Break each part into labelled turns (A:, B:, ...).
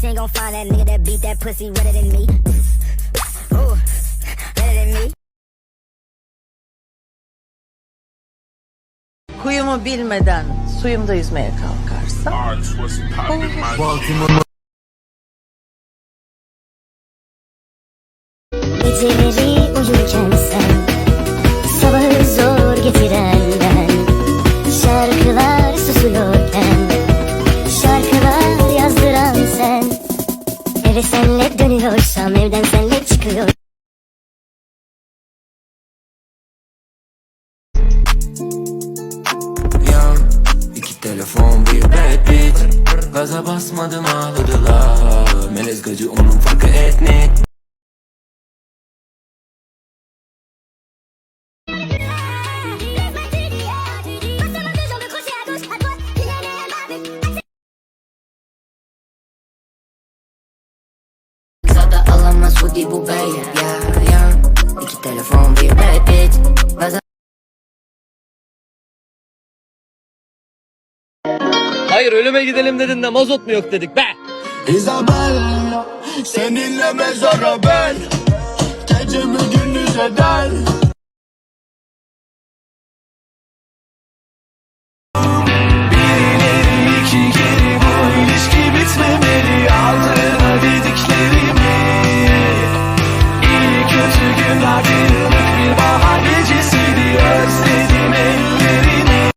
A: she ain't gon' find that nigga that beat that pussy redder than me. Ooh, redder than me.
B: Kuyumu bilmeden suyumda yüzmeye kalkarsam
C: Arch, what's poppin', my
A: Geceleri
D: yan iki telefon bir bad bitch. Gaza basmadım ağladılar. Melez gacı onun farkı etnik hoodie bu bey Ya yan iki telefon bir bitch Gaza
E: Hayır ölüme gidelim dedin de mazot mu yok dedik be.
F: Isabel Seninle mezara ben Gecemi gündüz eder bir bahar gecesiydi Özledim ellerini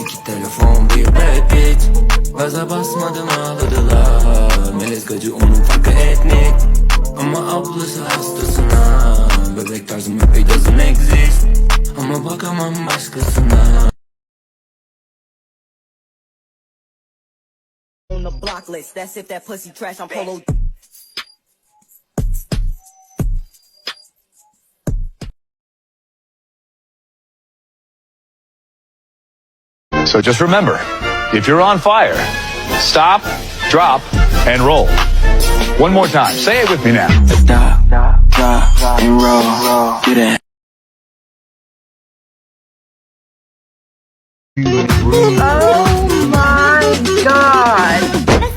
D: iki telefon bir bitch Gaza basmadım ağladılar. Melez gacı onun farkı etnik. Ama ablası hastasına
G: block. That's if that pussy trash on polo.
H: So just remember, if you're on fire, stop, drop, and roll. One more time. Say it with me now.
F: Stop, drop, and roll.
A: Get it. Oh my god!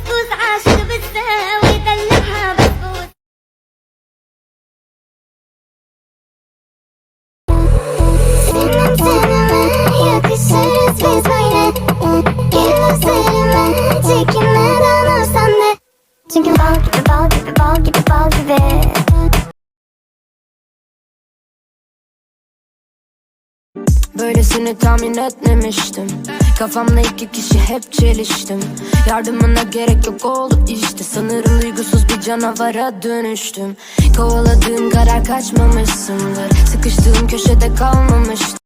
I: Böylesini tahmin etmemiştim. Kafamda iki kişi hep çeliştim. Yardımına gerek yok oldu işte. Sanırım duygusuz bir canavara dönüştüm. Kovaladığım karar kaçmamışsındır. Sıkıştığım köşede kalmamıştım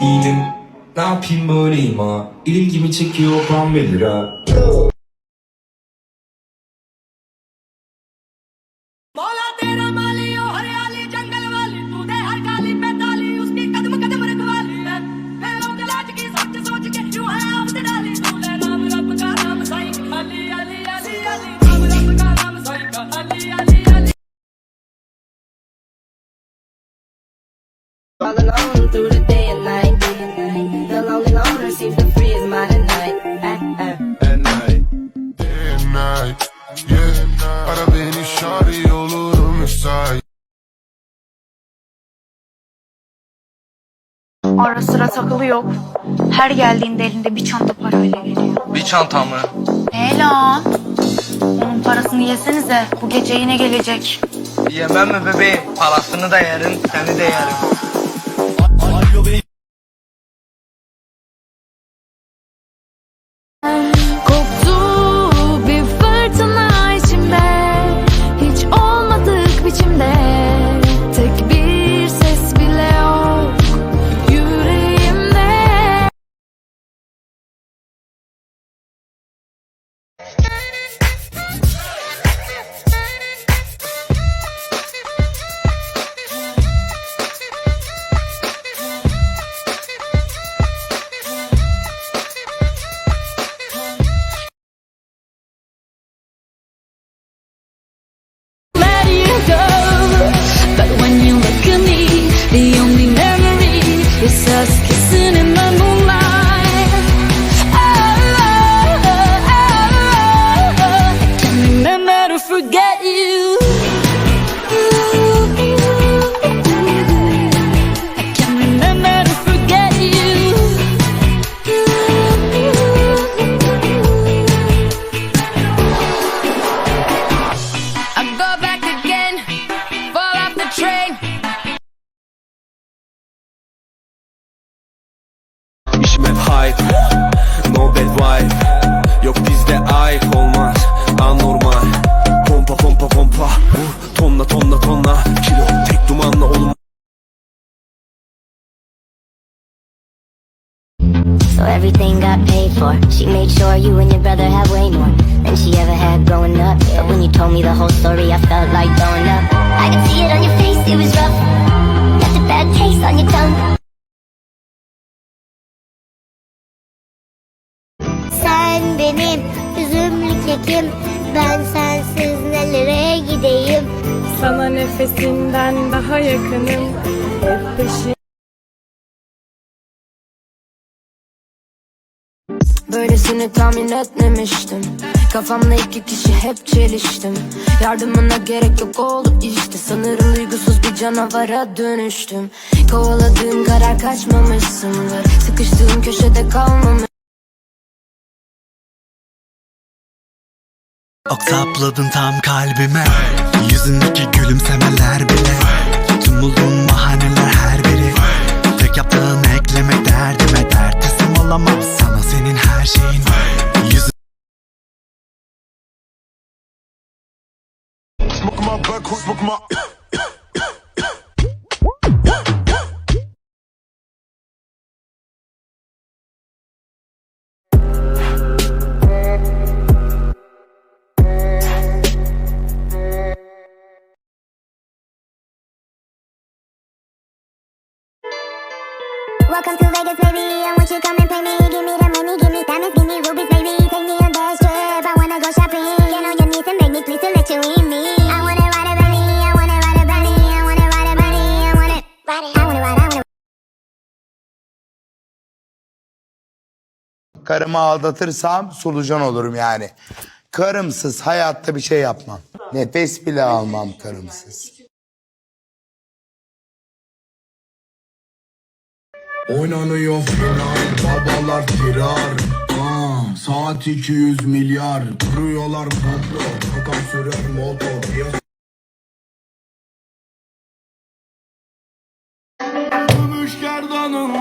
F: İyiydim. Ne yapayım böyleyim ha. İlgimi çekiyor
G: ben
I: belir ha. through the
C: yeah. Ara beni şari olurum müsait.
J: Ara sıra takılıyor. Her geldiğinde elinde bir çanta parayla geliyor.
E: Bir çanta mı?
J: Ne lan? Onun parasını yesenize. Bu gece yine gelecek.
E: Yemem mi bebeğim? Parasını da yerim, seni de yerim.
J: I above
K: everything got paid for. She made sure you and your brother had way more than she ever had growing up. But when you told me the whole story, I felt like throwing up. I could see it on your face, it was rough. Left a bad taste on your tongue. Sen benim üzümlü kekim Ben sensiz nelere gideyim
G: Sana nefesinden daha yakınım Hep peşin
I: Böylesini tahmin etmemiştim. Kafamda iki kişi hep çeliştim. Yardımına gerek yok oldu işte Sanırım duygusuz bir canavara dönüştüm. Kovaladığım karar kaçmamışsındır Sıkıştığım köşede kalmamış
L: Ok sapladın tam kalbime. Yüzündeki gülümsemeler bile. Tüm bulduğum bahaneler her biri. Tek yaptığın
C: my.
K: Welcome to Vegas, baby. I want you to come and pay me. Give me the money, give me diamonds, give me rubies,
M: Karımı aldatırsam solucan olurum yani. Karımsız hayatta bir şey yapmam. Nefes bile almam karımsız.
C: Oynanıyor final, babalar tirar. Aa, saat 200 milyar. Kuruyorlar komplo, bakan sürer motor. Gümüş gerdanında,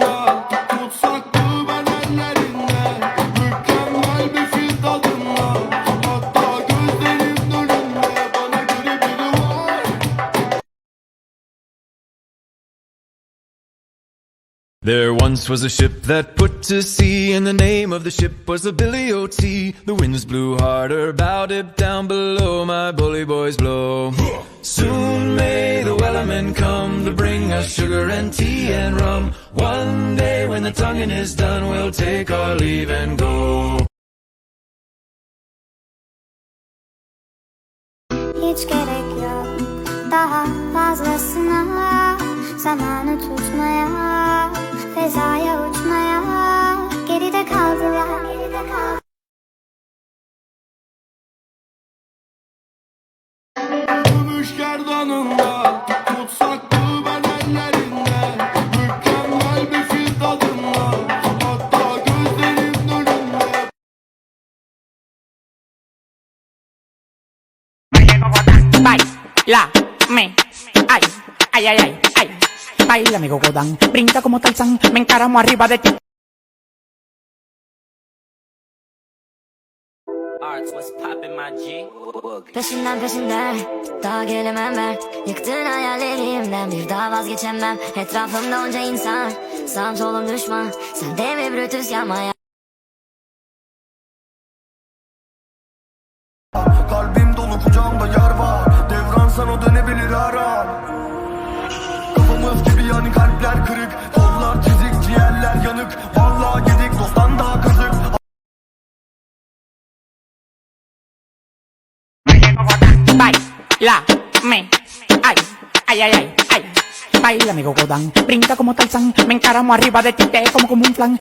F: There once was a ship that put to sea, and the name of the ship was the Billy O.T. The winds blew harder, bowed it down below, my bully boys blow. Soon may the wellerman come to bring us sugar and tea and rum. One day when the tonguing is done, we'll take our leave and go.
K: Hiç gerek yok daha fazlasına Zamanı tutmaya, fezaya uçmaya Geride kaldılar, geride kaldılar.
C: Gümüş gerdanında Tutsaklı ben ellerinde. Mükemmel bir fil tadında Hatta gözlerim önünde
G: Baila, me, ay, ay, ay. Baila, amigo Godán, brinca como Tarzán, me encaramo arriba de ti.
I: Peşinden peşinden Daha gelemem ben. Yıktın hayallerimden Bir daha vazgeçemem. Etrafımda onca insan Sağım solum düşman. Sen de mi Brutus yapmaya
C: yanık yedik dosttan daha
G: Baila, me, ay, ay, ay, ay, ay. Baila, amigo Godán, brinca como Tarzán, me encaramo arriba de ti, te como como un flan.